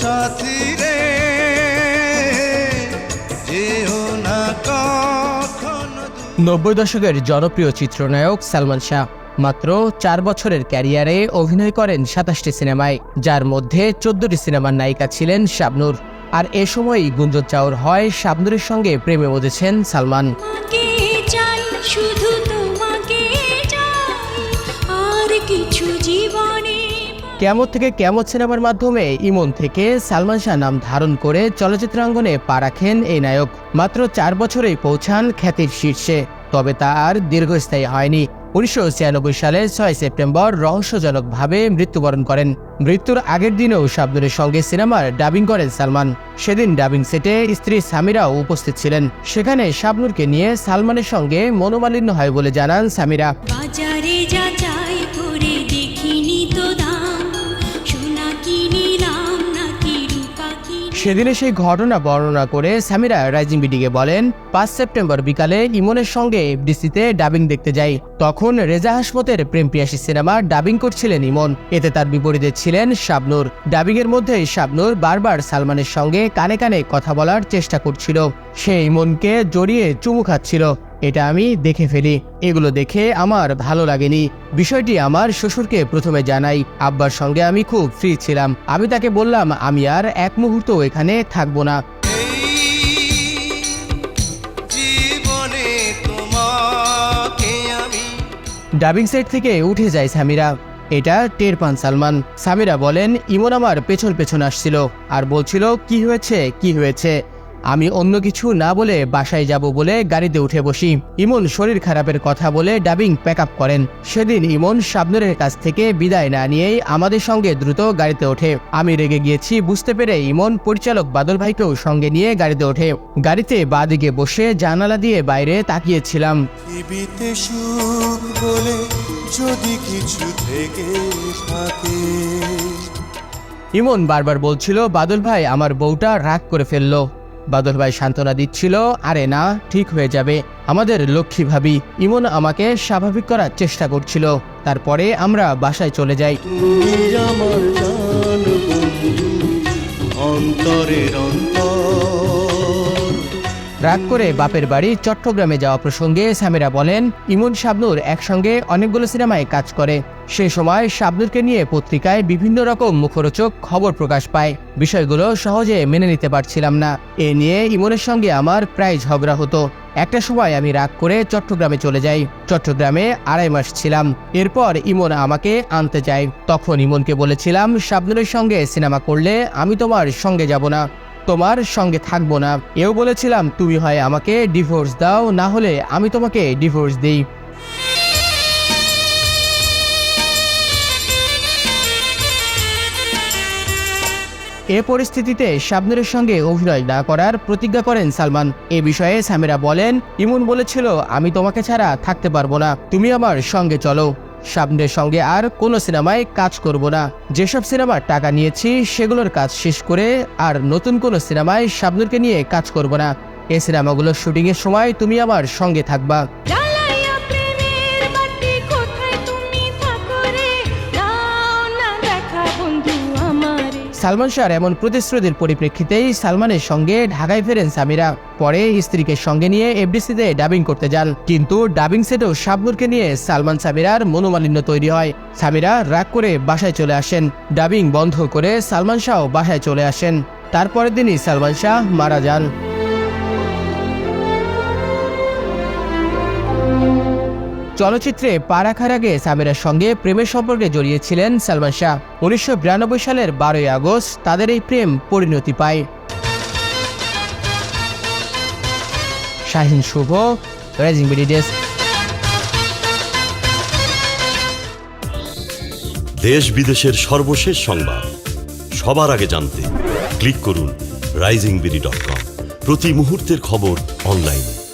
সাথী রে যেও না নব্বই দশকের জনপ্রিয় চিত্রনায়ক সালমান শাহ মাত্র চার বছরের ক্যারিয়ারে অভিনয় করেন সাতাশটি সিনেমায় যার মধ্যে চোদ্দটি সিনেমার নায়িকা ছিলেন শাবনূর। আর এ সময়ই গুঞ্জন চাউর হয় শাবনূরের সঙ্গে প্রেমে বসেছেন সালমান। শুধু তোমাকে আর কিছু জীবনে কেমত থেকে কেমত সিনেমার মাধ্যমে ইমন থেকে সালমান শাহ নাম ধারণ করে চলচ্চিত্রাঙ্গনে পা রাখেন এই নায়ক। মাত্র চার বছরেই পৌঁছান খ্যাতির শীর্ষে, তবে তা আর দীর্ঘস্থায়ী হয়নি। উনিশশো ছিয়ানব্বই সালে ছয় সেপ্টেম্বর রহস্যজনকভাবে মৃত্যুবরণ করেন। মৃত্যুর আগের দিনেও শাবনুরের সঙ্গে সিনেমার ডাবিং করেন সালমান। সেদিন ডাবিং সেটে স্ত্রী সামিরাও উপস্থিত ছিলেন। সেখানে শাবনুরকে নিয়ে সালমানের সঙ্গে মনোমালিন্য হয় বলে জানান সামিরা। সেদিনে সেই ঘটনা বর্ণনা করে সামিরা রাইজিং বিডিকে বলেন, পাঁচ সেপ্টেম্বর বিকালে ইমনের সঙ্গে এফডিসিতে ডাবিং দেখতে যাই। তখন রেজা হাসমতের প্রেম পিয়াসী সিনেমা ডাবিং করছিলেন ইমন। এতে তার বিপরীতে ছিলেন শাবনূর। ডাবিংয়ের মধ্যে শাবনুর বারবার সালমানের সঙ্গে কানে কানে কথা বলার চেষ্টা করছিল। সে ইমনকে জড়িয়ে চুমু খাচ্ছিল। এটা আমি দেখে ফেলি। এগুলো দেখে আমার ভালো লাগেনি। বিষয়টি আমার শ্বশুরকে প্রথমে জানাই। আব্বার সঙ্গে আমি খুব ফ্রি ছিলাম। আমি তাকে বললাম, আমি আর এক মুহূর্ত এখানে থাকব না। ডাবিং সেট থেকে উঠে যায় সামিরা। এটা টের পান সালমান। সামিরা বলেন, ইমন আমার পেছন পেছন আসছিল। আর বলছিল, কি হয়েছে? কি হয়েছে? আমি অন্য কিছু না বলে বাসায় যাব বলে গাড়িতে উঠে বসি। ইমন শরীর খারাপের কথা বলে ডাবিং প্যাক আপ করেন। সেদিন ইমন শাবনুরের কাছ থেকে বিদায় না নিয়েই আমাদের সঙ্গে দ্রুত গাড়িতে ওঠে। আমি রেগে গিয়েছি বুঝতে পেরে ইমন পরিচালক বাদল ভাইকেও সঙ্গে নিয়ে গাড়িতে ওঠে। গাড়িতে বাদিকে বসে জানালা দিয়ে বাইরে তাকিয়েছিলাম। বলে যদি কিছু থেকে থাকে। ইমন বারবার বলছিল বাদল ভাই আমার বউটা রাগ করে ফেলল। বাদল ভাই সান্ত্বনা দিচ্ছিল, আরে না, ঠিক হয়ে যাবে। আমাদের লক্ষ্মী ভাবি ইমন আমাকে স্বাভাবিক করার চেষ্টা করছিল। তারপরে আমরা বাসায় চলে যাই। অন্তরের অন্তর। রাগ করে বাপের বাড়ি চট্টগ্রামে যাওয়া প্রসঙ্গে সামিরা বলেন, ইমন শাবনুর একসঙ্গে অনেকগুলো সিনেমায় কাজ করে। সে সময় শাবনুরকে নিয়ে পত্রিকায় বিভিন্ন রকম মুখরোচক খবর প্রকাশ পায়। বিষয়গুলো সহজে মেনে নিতে পারছিলাম না। এ নিয়ে ইমনের সঙ্গে আমার প্রায় ঝগড়া হতো। একটা সময় আমি রাগ করে চট্টগ্রামে চলে যাই। চট্টগ্রামে আড়াই মাস ছিলাম। এরপর ইমন আমাকে আনতে যায়। তখন ইমনকে বলেছিলাম, শাবনুরের সঙ্গে সিনেমা করলে আমি তোমার সঙ্গে যাব না। তোমার সঙ্গে থাকব না। এও বলেছিলাম, তুমি হয় আমাকে ডিভোর্স দাও, না হলে আমি তোমাকে ডিভোর্স দিই। এ পরিস্থিতিতে শাবনুরের সঙ্গে অভিনয় না করার প্রতিজ্ঞা করেন সালমান। এ বিষয়ে সামিরা বলেন, ইমন বলেছিল, আমি তোমাকে ছাড়া থাকতে পারব না। তুমি আমার সঙ্গে চলো। শাবনের সঙ্গে আর কোনো সিনেমায় কাজ করব না। যেসব সিনেমার টাকা নিয়েছি, সেগুলোর কাজ শেষ করে আর নতুন কোনো সিনেমায় শাবনুরকে নিয়ে কাজ করব না। এই সিনেমাগুলোর শুটিংয়ের সময় তুমি আমার সঙ্গে থাকবা। সালমান শাহর এমন প্রতিশ্রুতির পরিপ্রেক্ষিতেই সালমানের সঙ্গে ঢাকায় ফেরেন সামিরা। পরে স্ত্রীকে সঙ্গে নিয়ে এফডিসিতে ডাবিং করতে যান। কিন্তু ডাবিং সেটেও শাবনুরকে নিয়ে সালমান সামিরার মনোমালিন্য তৈরি হয়। সামিরা রাগ করে বাসায় চলে আসেন। ডাবিং বন্ধ করে সালমান শাহ বাসায় চলে আসেন। তারপরের দিনই সালমান শাহ মারা যান। চলচ্চিত্রে পা রাখার আগে সামিরার সঙ্গে প্রেমের সম্পর্কে জড়িয়েছিলেন সালমান শাহ। উনিশশো বিরানব্বই সালের বারোই আগস্ট তাদের এই প্রেম পরিণতি পায়। Shahin Shuvo rising BD desk. দেশ বিদেশের সর্বশেষ সংবাদ। সবার আগে জানতে ক্লিক করুন রাইজিং বিডি ডট কম। প্রতি মুহূর্তের খবর অনলাইনে।